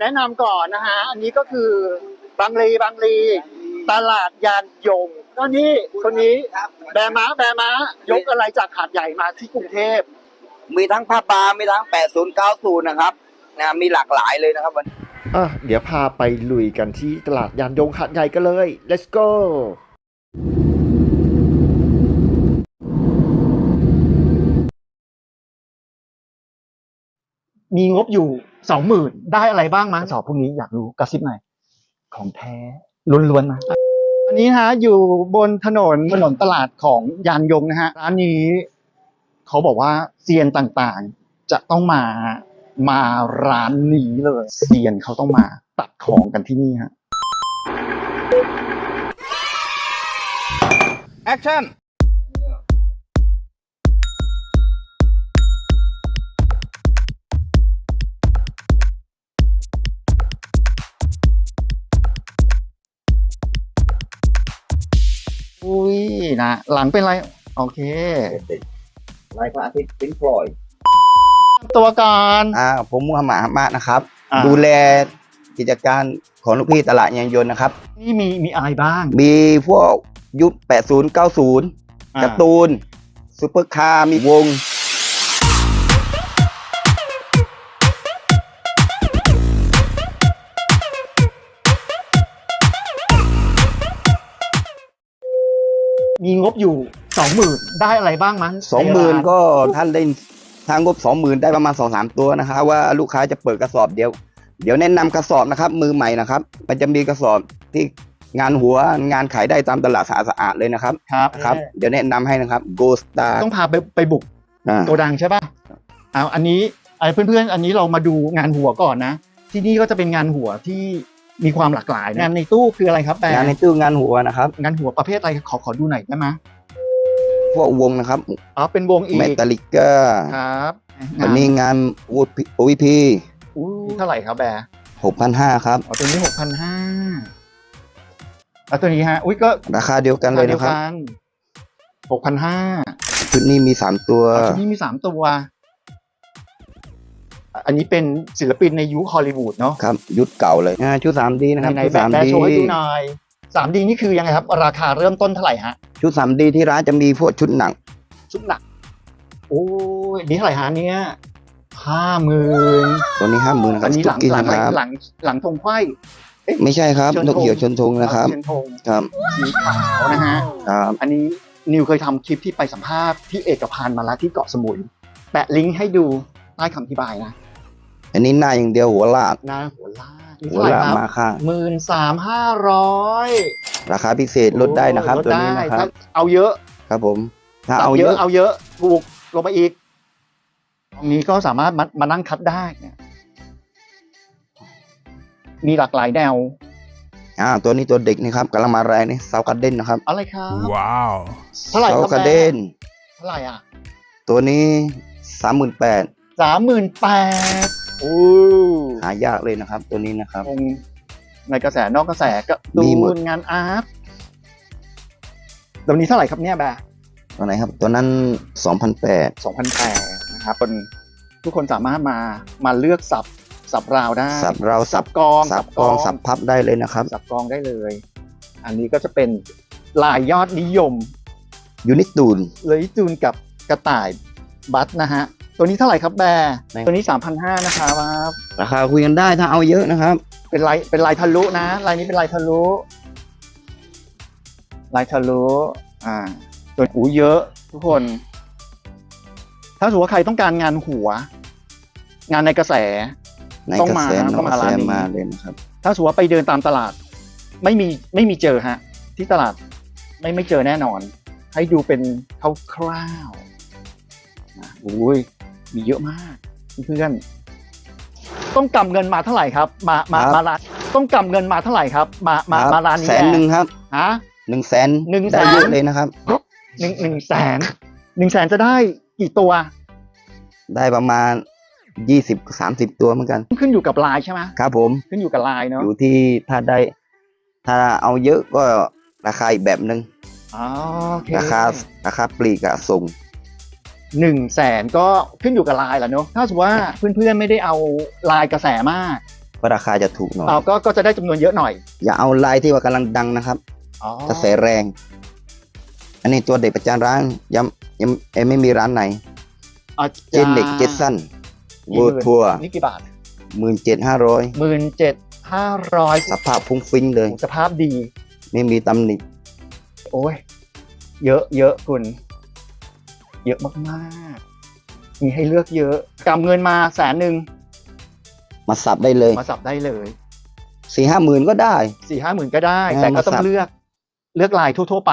แนะนำก่อนนะฮะ อันนี้ก็คือบางลีบางลีตลาดยานยงก็นี่คนนี้แบม้าแบม้ายกอะไรจากหาดใหญ่มาที่กรุงเทพ มีทั้งผ้าบามีทั้ง 80 90 นะครับนะมีหลากหลายเลยนะครับวัน อะเดี๋ยวพาไปลุยกันที่ตลาดยานยงหาดใหญ่กันเลย let's go มีงบอยู่สองหมื่นได้อะไรบ้างมั้งสอบพวกนี้อยากรู้กระซิบหน่อยของแท้ล้วนๆนะอันนี้ฮะอยู่บนถนนถนนตลาดของยานยงนะฮะร้านนี้เขาบอกว่าเซียนต่างๆจะต้องมามาร้านนี้เลยเซียนเขาต้องมาตัดของกันที่นี่ฮะแอคชั่น นะหลังเป็นไร โอเค ลายพระอาทิตย์ปิ้นพลอย ตัวก่อน อ่าผมมุฮัมหมัดฮัมมาดนะครับ อ่า ดูแลกิจการของลูกพี่ตลาดยานยนต์นะครับ นี่มีมีอะไรบ้างมีพวกยุค 80 90 อ่าการ์ตูนซูเปอร์คาร์มีวง มีงบอยู่สองหมื่นได้อะไรบ้างมั้งสองหมื่นก็ท่านได้ทางงบสองหมื่นได้ประมาณสองสามตัวนะครับว่าลูกค้าจะเปิดกระสอบเดียว เดี๋ยวแนะนำกระสอบนะครับ มือใหม่นะครับ มันจะมีกระสอบที่งานหัวงานขายได้ตามตลาดสะอาดสะอาดเลยนะครับครับครับ เดี๋ยวแนะนำให้นะครับ Go Star ต้องพาไปไปบุกอ่าโกดังใช่ป่ะเอาอันนี้ไอ้เพื่อนๆ อันนี้เรามาดูงานหัวก่อนนะ ที่นี่ก็จะเป็นงานหัวที่ มีความหลากหลายนะงานในตู้คืออะไรครับแปลงานในตู้งานหัวนะครับงานหัวประเภทอะไรขอขอดูหน่อยได้ไหมยพวกวงนะครับอ๋อเป็นวงอีเมกตาลิกาครับวันนี้งาน OVP อู้เท่าไหร่ครับแบร์6,500ครับอ๋อตัวนี้หกพันห้าแล้วตัวนี้ฮะอุ้ยก็ราคาเดียวกันเลยนะครับหกพันห้าชุดนี้มี3ตัวชุดนี้มีสามตัว อันนี้เป็นศิลปินในยุคฮอลลีวูดเนาะครับยุคเก่าเลยอ่าชุด 3D นะครับในชุด แบบแบร์ 3D โชว์ให้ดูหน่อยสามดีนี่คือยังไงครับ ราคาเริ่มต้นเท่าไหร่ฮะ ชุด 3D ที่ร้านจะมีพวกชุดหนัง ชุดหนัก โอ้ยนี่เท่าไหร่ฮะเนี่ยห้าหมื่นตัวนี้ห้าหมื่นนะคอัรับนนี้ทุหกลังกินหลังนะหลัคงรับหลังหลังธงไขว้ ไม่ใช่ครับเชิญนกเหี่ยวธงชนทงนะครับเชิญธงครับสีขาวนะฮะ ครับอันนี้นิวเคยทำคลิปที่ไปสัมภาษณ์ที่เอกพันธ์มาแล้วที่เกาะสมุย แปะลิงก์ให้ดูใต้คำอธิบายนะ อันนี้หน้าอย่างเดียวหัวลาดหน้าหัวลากนี่หัวเท่าไหร่ลาดครับมาค่ะหมื่นสามห้าร้อยราคาพิเศษลดได้นะครับลดตัวได้นี้นะครัถ้าบเอาเยอะครับผม ถ้าสับเอาเยอะเอาเยอะถูกลงไปอีกตรงนี้ก็สามารถมามานั่งคัดได้เนี่ยมีหลากหลายแนวอ่าตัวนี้ตัวเด็กนี่ครับกำลังมาแรงนี่เซาการ์เด้นนะครับ อะไรครับ Wow. เท่าไหร่คเซารับการ์เด้นเท่าไหร่อะ ตัวนี้สามหมื่นแปดสามหมื่นแปด โอ้หายากเลยนะครับ ตัวนี้นะครับคงในกระแสนอกกระแสก็ตูมีหมดนงานอาร์ตตัวนี้เท่าไหร่ครับเนี่ยแบร์ตัวไหนครับ ตัวนั้นสองพันแปดสองพันแปดนะครับคนทุกคนสามารถมามาเลือกสับสับราวได้สับเราสัสับบกองสับกองสับพับได้เลยนะครับ สับกองได้เลย อันนี้ก็จะเป็นลายยอดนิยมยูนิตูนเลยจูนกับกระต่ายบัตนะฮะ ตัวนี้เท่าไหร่ครับแบร์ไหนตัวนี้สามพันห้านะครับราคาคุยกันได้ถ้าเอาเยอะนะครับ เป็นลายเป็นลายทะลุนะลายนี้เป็นลายทะลุลายทะลุอ่าตัวหูเยอะ ทุกคน ถ้าสมมติว่าใครต้องการงานหัว งานในกระแส ในต้องกระมาแสนะนต้องกมาระแสร้านนี้ มาเลยนะครับ ถ้าสมมติว่าไปเดินตามตลาด ไม่มีไม่มีเจอฮะ ที่ตลาดไม่ไม่เจอแน่นอน ให้ดูเป็นคร่าวๆนะอุ้ย มีเยอะมากเพื่อนๆต้องกำเงินมาเท่าไหร่ครับ มามาครับมาร้านต้องกำเงินมาเท่าไหร่ครับ มามาครับมาร้านนี้แสนหนึ่งครับฮะหนึ่งแสนหนึ่งแสนได้เยอะเลยนะครับหนึ่งหนึ่งแสนหนึ่งแสนจะได้กี่ตัว ได้ประมาณยี่สิบสามสิบตัวเหมือนกัน ขึ้นอยู่กับลายใช่ไหมครับผมขึ้นอยู่กับลายเนาะอยู่ที่ถ้าได้ถ้าเอาเยอะก็ราคาอีกแบบหนึ่งอ๋อโอเคราคาราคาปลีกอะส่ง หนึ่งแสนก็ขึ้นอยู่กับลายแหละเนอะถ้าสมมติว่าเพื่อนๆไม่ได้เอาลายกระแสมากเพราะราคาจะถูกหน่อยเอาก็ก็จะได้จำนวนเยอะหน่อยอย่าเอาลายที่ว่ากำลังดังนะครับอ๋อกระแสแรง อันนี้ตัวเด็กประจานร้านยังยังเอ้ยไม่มีร้านไหนอะเจนเด็กเจสันกี่เวหอมื่ร์ทัวร์นี่กี่บาทหมื่นเจ็ดห้าร้อยหมื่นเจ็ดห้าร้อยสภาพฟุ้งฟิ้งเลย สภาพดี ไม่มีตำหนิโอ้ย เยอะเยอะคุณ เยอะมากๆ มีให้เลือกเยอะกำเงินมาแสนหนึ่งมาสับได้เลยมาสับได้เลยสี่ห้าหมื่นก็ได้สี่ห้าหมื่นก็ได้เออแต่ก็ต้อมาสังบเลือกเลือกลายทั่ว ๆ ไป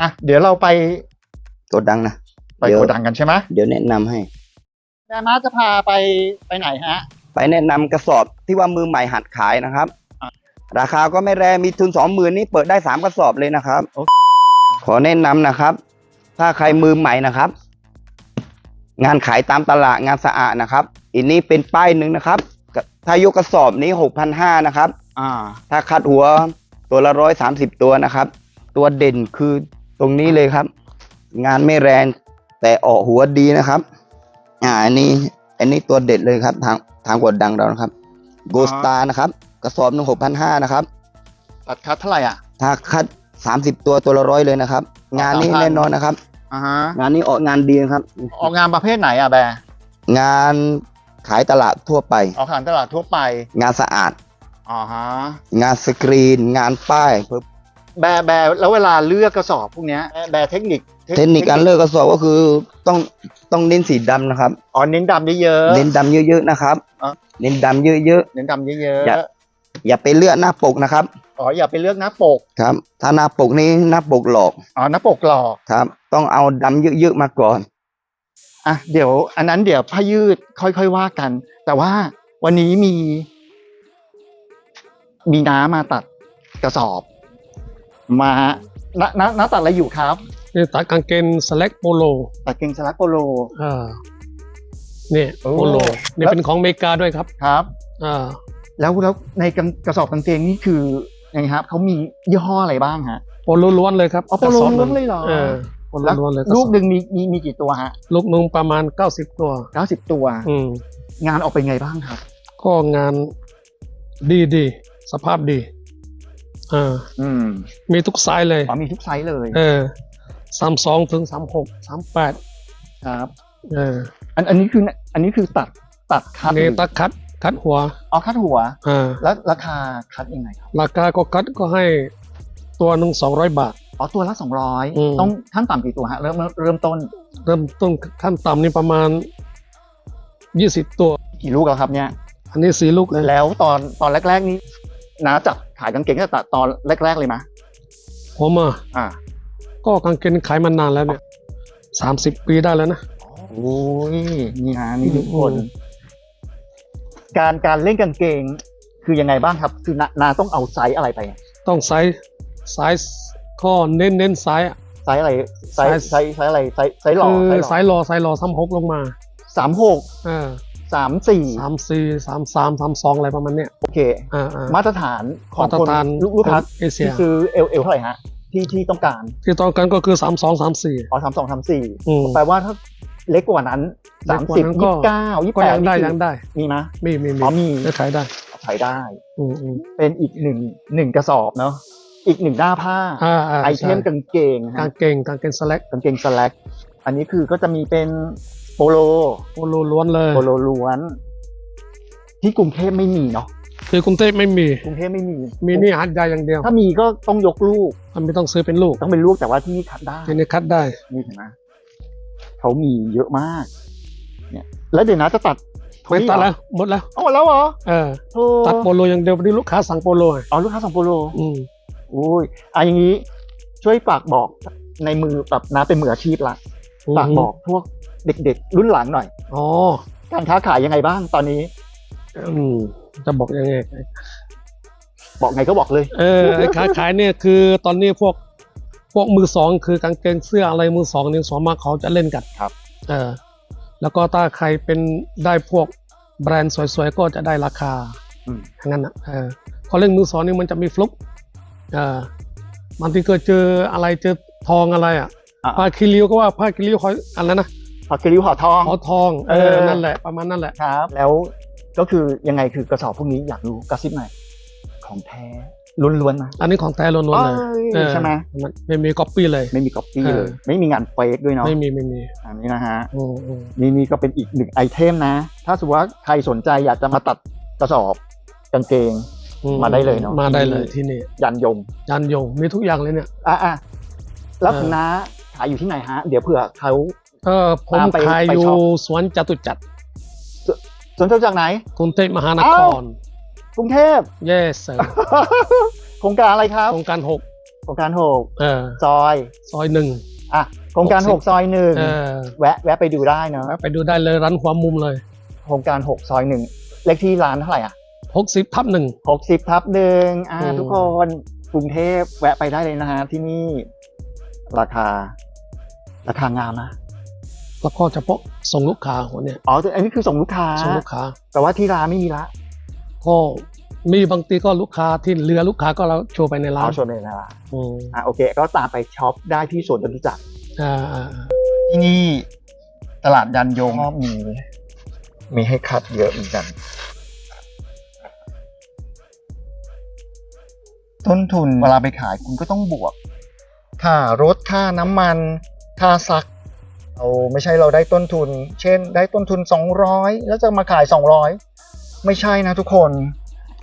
อะเดี๋ยวเราไปตัวดังนะไปเดี๋ยวโกดังกันใช่ไหมเดี๋ยวแนะนำให้แม่มาจะพาไปไปไหนฮะ ไปแนะนำกระสอบที่ว่ามือใหม่หัดขายนะครับอะราคาก็ไม่แรงมีทุนสองหมื่นนี่เปิดได้สามกระสอบเลยนะครับโอขอแนะนำนะครับ ถ้าใครมือใหม่นะครับ งานขายตามตลาดงานสะอาดนะครับอันนี้เป็นป้ายหนึ่งนะครับ ถ้ายกกระสอบนี้หกพันห้านะครับอ่าถ้าคัดหัวตัวละร้อยสามสิบตัวนะครับ ตัวเด่นคือตรงนี้เลยครับ งานไม่แรงแต่ออกหัวดีนะครับ อ่าอันนี้อันนี้ตัวเด็ดเลยครับทาง ทางกดดังเรานะครับโกสตานะครับ กระสอบหนึ่งหกพันห้านะครับตัดคัดเท่าไหร่อะถ้าคัดสามสิบตัวตัวละร้อยเลยนะครับ งานนี้3,000แน่นอนนะครับอ่าฮะงานนี้ออกงานดีนะครับ ออกงานประเภทไหนอะแบร์งานขายตลาดทั่วไปออกขายตลาดทั่วไป งานสะอาดอ่าฮะงานสกรีน งานป้าย แบร์แบร์แล้วเวลาเลือกกระสอบพวกเนี้ยแบร์แบร์เทคนิคเทคนิคการเลือกกระสอบก็คือต้องต้องเน้นสีดำนะครับ อ๋อเน้นดำเยอะๆเน้นดำเยอะๆนะครับอะ เน้นดำเยอะเน้นดำเยอะอย่า ๆ อย่าไปเลือกหน้าปกนะครับ ๆอ๋ออย่าไปเลือกหน้าปกครับ ถ้าหน้าปกนี้หน้าปกหลอกอ๋อหน้าปกหลอกครับ ต้องเอาดำเยอะๆมาก่อน อะเดี๋ยว อันนั้นเดี๋ยวผ้ายืดค่อยๆว่ากัน แต่ว่าวันนี้มี มีน้ามาตัดกระสอบ มาน้าน้าน้าตัดอะไรอยู่ครับนี่ตัดกางเกงสแลกโปโลตัดเกงสลักโปโล อ่านี่โอ้โปโลนี่แล้ว เป็นของอเมริกาด้วยครับ ครับ อ่า แล้วแล้วในกางกระสอบกางเกงนี่คือยังไงครับเขามียี่ห้ออะไรบ้างฮะ โปโลล้วนเลยครับอ๋อโปโลกระสบล้วนเลยเหรอ เออโปโลแล้วล้วนเลยลูกระสอบหนึ่งมีมีมีกี่ตัวฮะลูกหนึ่งประมาณ 90 ตัวเก้าสิบตัว อืม งานออกเป็นไงบ้างครับ ก็งานดีดี สภาพดี อ่าอืม มีทุกไซส์เลยอ๋อมีทุกไซส์เลย เออสามสองถึงสามหกสามแปดครับเอออันอันนี้คืออันนี้คือตัดตัดคัดนี่ตัดคัดคัดหัวอ๋อคัดหัวอ่าแล้วราคาคัดยังไงครับราคาก็คัดก็ให้ตัวหนึ่งสองร้อยบาทอ๋อตัวละสองร้อยอืมต้องขั้นต่ำกี่ตัวฮะเริ่มเริ่มต้น เริ่มต้นขั้นต่ำนี่ประมาณยี่สิบตัว กี่ลูกแล้วครับเนี่ย อันนี้สี่ลูกเลยแล้วตอนตอนแรก ๆ นี้น้าจับ ขายกางเกงตั้งแต่ตอนแรก ๆเลยมะผมอะอ่า ก็กางเกงขายมานานแล้วเนี่ยสามสิบปีได้แล้วนะโอ้ยนี่ฮะนี่ทุกคนอืมการการเล่นกางเกงคือยังไงบ้างครับ คือนานาต้องเอาไซส์อะไรไปอะต้องไซส์ไซส์ก็เน้นเน้นไซส์อะไซส์อะไรไซส์ไซส์ไซส์ไซส์อะไรไซส์ไซส์หล่อคือไซส์หล่อไซส์รอไซส์รอสามหกลงมาสามหกเออ สามสี่สามสี่สามสามสามสองอะไรประมาณเนี้ยโอเค อ่าอ่า มาตรฐานของมาตรคนฐานลูกลูกค้าของเอเชีย ที่ซื้อเอลเอลเท่าไหร่ฮะที่ที่ต้องการที่ต้องการก็คือสามสองสามสี่อ๋อสามสองสามสี่อืม แปลว่าถ้าเล็กกว่านั้นเล็สากมกว่าสิบนั้นยี่ก็สิบเก้ายี่สิบก็แปดยังได้ยังได้ มีไหมมีมีมีอ๋อมีได้ ขายได้ใช้ได้ อืมอืมเป็นอีกหนึ่งหนึ่งกระสอบเนาะอีกหนึ่งหน้าผ้า อ่าอ่าไอเทมใช่กางเกงกาฮะงเกงกางเกงสแลก กางเกงสแลกอันนี้คือก็จะมีเป็น โปโลโปโลล้วนเลยโปโลล้วน ที่กรุงเทพไม่มีเนาะคือกรุงเทพไม่มี กรุงเทพไม่มี มีนี่หัดใหญ่อย่างเดียว ถ้ามีก็ต้องยกลูกมันไม่ต้องซื้อเป็นลูก ต้องเป็นลูกแต่ว่าที่นี่คัดได้ทีนี้คัดได้นี่เห็นไหมเขามีเยอะมาก เนี่ย แล้วเดี๋ยวนะจะตัดไม่ตัดแล้วหมดแล้วเอาหมดแล้วเหรอเออโอ้ตัดโปโลอย่างเดียววันนี้ลูกค้าสั่งโปโลอะเอาลูกค้าสั่งโปโล อืมโอ้ยอะอย่างนี้ช่วยฝากบอกในมือแบบนะเป็นมืออาชีพละฝากบอกพวก เด็ก ๆ รุ่นหลังหน่อย อ๋อการค้าขายยังไงบ้างตอนนี้ อืมจะบอกยังไง บอกไงก็บอกเลย เออไอ้ค้าขายเนี่ยคือตอนนี้พวกพวกมือสองคือกางเกงเสื้ออะไรมือสองเนี่ยสวนมากเขาจะเล่นกันครับ เออ แล้วก็ถ้าใครเป็นได้พวกแบรนด์สวยๆก็จะได้ราคาอืมอย่างนั้นนะเออเขาเล่นมือสองนี่มันจะมีฟลุกเออบางทีก็เจออะไรเจอทองอะไรอะอะผ้าคีริ้วก็ว่าผ้าคีริ้วเขาอะไรนะ ผักกะริ้วห่อทองขอทองเอเอออ นั่นแหละ ประมาณนั่นแหละ ครับ แล้วก็คือยังไงคือกระสอบพวกนี้อยากรู้กระซิบหน่อยของแท้ล้วนๆนะอันนี้ของแท้ล้วนๆเลยเอ้ยใช่ไหมนไม่มีก๊อปปี้เลย ไม่มีก๊อปปี้เออเลย ไม่มีงานเฟกด้วยเนาะไม่มีไม่มีอันนี้นะฮะอืมอืมนี่นี่ก็เป็นอีกหนึ่งไอเทมนะ ถ้าสมมติว่าใครสนใจอยากจะมาตัดกระสอบกางเกงอืมาได้เลยเนอะมาได้เลยที่นี่ยันยงยันยงมีทุกอย่างเลยเนี่ยอะอะแล้วเออคุณน้าขายอยู่ที่ไหนฮะ เดี๋ยวเผื่อเขา เออผมตามไปขายไปอยู่ช็อปสวนจตุจักรสนใจจากไหนกรุงเทพมหานคเอ้ารกรุงเทพเย่เสอโครงการอะไรครับ โครงการหกโครงการหกเออซอย ซอยหนึ่งอะ โครงการหหกกสิบซอยหนึ่งเออแวะ แวะไปดูได้เนอะไปดูได้เลยร้านหัวมุมเลย โครงการหกซอยหนึ่ง เลขที่ร้านเท่าไหร่อะหกสิบทับหนึ่งหกสิบทับหนึ่งอ่าอืมทุกคนกรุงเทพแวะไปได้เลยนะฮะที่นี่ ราคา ราคางามนะ แล้วก็เฉพาะส่งลูกค้าหัวเนี่ยอ๋ออันนี้คือส่งลูกค้าส่งลูกค้า แต่ว่าที่ร้านไม่มีละ ก็มีบางทีก็ลูกค้าที่เรือลูกค้าก็เราโชว์ไปในร้านเอาชวนเลยนะร้านอืมอะโอเค ก็ตามไปช็อปได้ที่สวนจตุจักรอ่าอ่าอ่าที่นี่ตลาดยันยงก็มีมีให้คัดเยอะเหมือนกัน ต้นทุนเวลาไปขายคุณก็ต้องบวก ค่ารถค่าน้ำมัน ค่าซัก เอาไม่ใช่เราได้ต้นทุน เช่น ได้ต้นทุน 200 แล้วจะมาขาย 200 ไม่ใช่นะทุกคน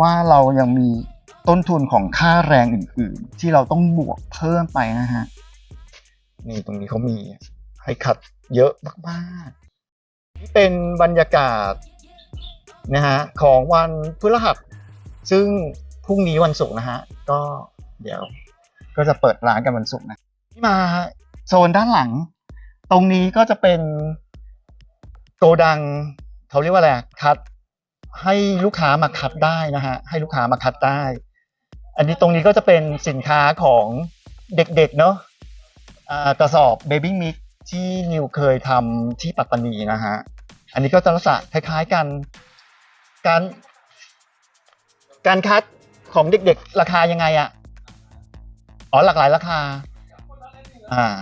ว่าเรายังมีต้นทุนของค่าแรงอื่น ๆ ที่เราต้องบวกเพิ่มไปนะฮะนี่ตรงนี้เขามีให้ขัดเยอะมากๆนี่เป็นบรรยากาศนะฮะของวันพฤหัส ซึ่งพรุ่งนี้วันศุกร์นะฮะก็เดี๋ยวก็จะเปิดร้านกันวันศุกร์นะที่มาโซนด้านหลังต รงนี้ก็จะเป็นโกดังเขาเรียกว่าอะไรคัดให้ลูกค้ามาคัดได้นะฮะให้ลูกค้ามาคัดได้ อันนี้ตรงนี้ก็จะเป็นสินค้าของเด็กๆเนาะกระสอบ Baby Mix ที่นิวเคยทำที่ปัตตานีนะฮะอันนี้ก็จะลักษณะคล้ายๆกันการ การคัดของเด็กๆ ราคายังไงอะอ๋อหลากหลายราคา อ่า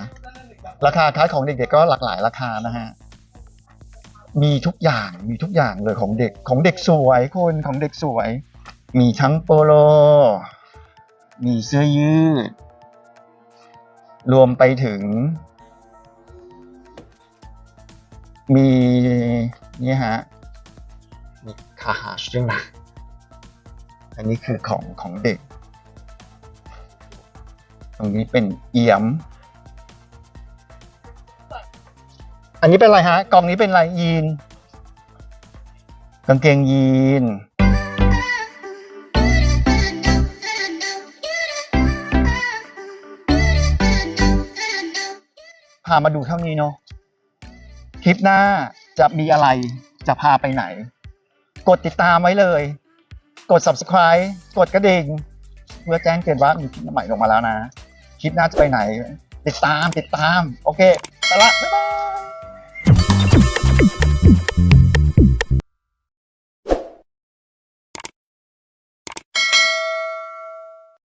ราคาคัดของเด็กๆก็หลากหลายราคานะฮะมีทุกอย่างมีทุกอย่างเลยของเด็กของเด็กสวยคนของเด็กสวย มีทั้งโปโล มีเสื้อยืด รวมไปถึง มีนี่ฮะมีคาฮาชด้วยนะอันนี้คือของของเด็ก ตรงนี้เป็นเอี่ยม อันนี้เป็นอะไรฮะ กล่องนี้เป็นอะไรยีน กางเกงยีน พามาดูเท่านี้เนาะ คลิปหน้าจะมีอะไร จะพาไปไหน กดติดตามไว้เลย กด subscribe กดกระดิ่ง เพื่อแจ้งเตือนว่ามีคลิปใหม่ลงมาแล้วนะ คลิปหน้าจะไปไหน ติดตามติดตาม โอเคไปละบ๊ายบาย